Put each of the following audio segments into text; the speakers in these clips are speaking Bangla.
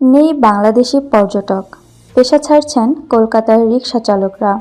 নেই বাংলাদেশি পর্যটক। পেশা ছাড়ছেন কলকাতার রিক্সা চালকরা।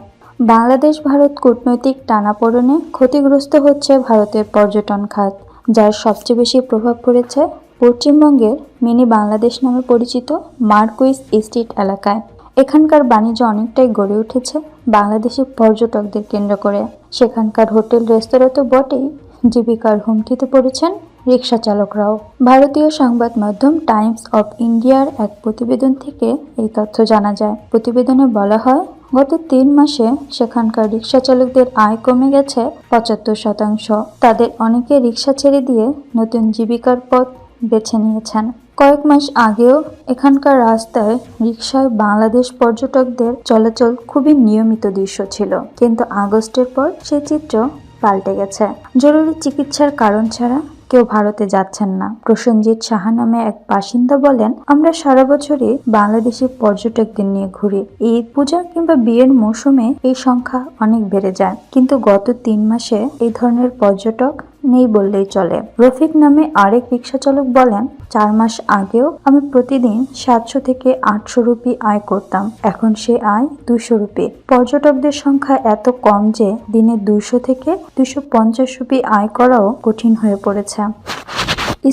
বাংলাদেশ ভারত কূটনৈতিক টানাপোড়েনে ক্ষতিগ্রস্ত হচ্ছে ভারতের পর্যটন খাত, যার সবচেয়ে বেশি প্রভাব পড়েছে পশ্চিমবঙ্গের মিনি বাংলাদেশ নামে পরিচিত মার্কুইস স্ট্রিট এলাকায়। এখানকার বাণিজ্য অনেকটাই গড়ে উঠেছে বাংলাদেশি পর্যটকদের কেন্দ্র করে। সেখানকার হোটেল রেস্তোরাঁ তো বটেই, জীবিকার হুমকিতে পড়েছেন রিক্সা চালকরাও ভারতীয় সংবাদ মাধ্যম টাইমস অফ ইন্ডিয়ার এক প্রতিবেদন থেকে এই তথ্য জানা যায়। প্রতিবেদনে বলা হয়, গত তিন মাসে সেখানকার রিক্সা চালকদের আয় কমে গেছে পঁচাত্তর শতাংশ। তাদের অনেকে রিক্সা ছেড়ে দিয়ে নতুন জীবিকার পথ বেছে নিয়েছেন। কয়েক মাস আগেও এখানকার রাস্তায় রিক্সায় বাংলাদেশ পর্যটকদের চলাচল খুবই নিয়মিত দৃশ্য ছিল। কিন্তু আগস্টের পর সেই চিত্র পাল্টে গেছে। জরুরি চিকিৎসার কারণ ছাড়া কেউ ভারতে যাচ্ছেন না। প্রসেনজিৎ সাহা নামে এক বাসিন্দা বলেন, আমরা সারা বছরই বাংলাদেশি পর্যটকদের নিয়ে ঘুরি। ঈদ, পূজা কিংবা বিয়ের মৌসুমে এই সংখ্যা অনেক বেড়ে যায়। কিন্তু গত তিন মাসে এই ধরনের পর্যটক নেই বললেই চলে। রফিক নামে আরেক রিক্সা চালক বলেন, চার মাস আগেও আমি প্রতিদিন সাতশো থেকে আটশো রুপি আয় করতাম। এখন সে আয় দুশো রুপি। পর্যটকদের সংখ্যা এত কম যে দিনে দুশো থেকে দুশো পঞ্চাশ রুপি আয় করাও কঠিন হয়ে পড়েছে।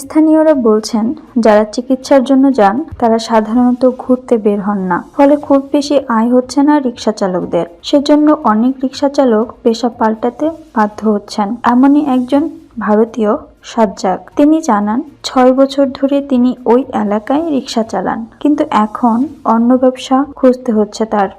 স্থানীয়রা বলছেন, যারা চিকিৎসার জন্য যান, তারা সাধারণত ঘুরতে বের হন না। ফলে খুব বেশি আয় হচ্ছে না রিক্সা চালকদের সেজন্য অনেক রিক্সা চালক পেশা পাল্টাতে বাধ্য হচ্ছেন। এমনই একজন ভারতীয় সাজ্জাক। তিনি জানান, ছয় বছর ধরে তিনি ওই এলাকায় রিক্সা চালান, কিন্তু এখন অন্য ব্যবসা খুঁজতে হচ্ছে তার।